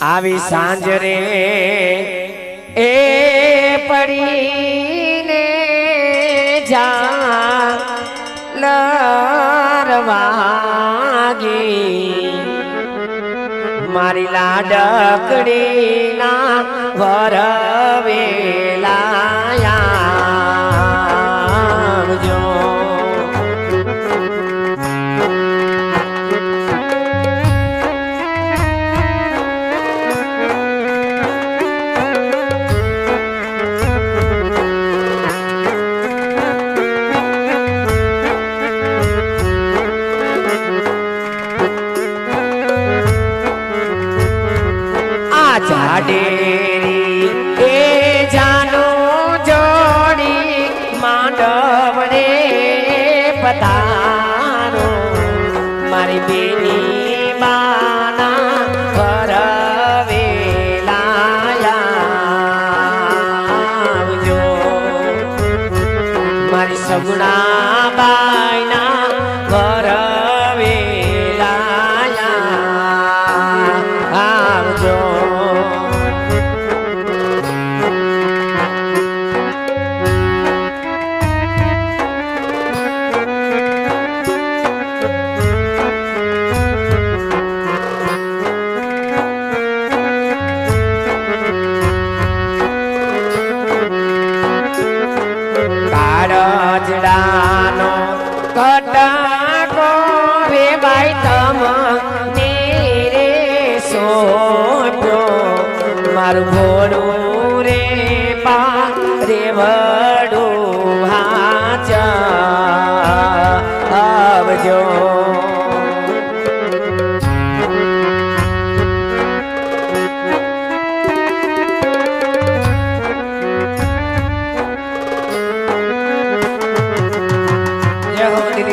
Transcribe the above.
આવી સાંજ રે એ પડીને જા લરવાગી મારી લાડકડીના વરવેલાયા ઝાડેરી એ જાનો જોડી માંડવને પધારો. મારી બેની બાના પરવેલાયા મારી સગુણા બાયના પરવેલાયા કટાકો રે બાઈ તમ રે સોપ્યો મારું ઘોડું રે પા રે વડું હાચ. આવજો.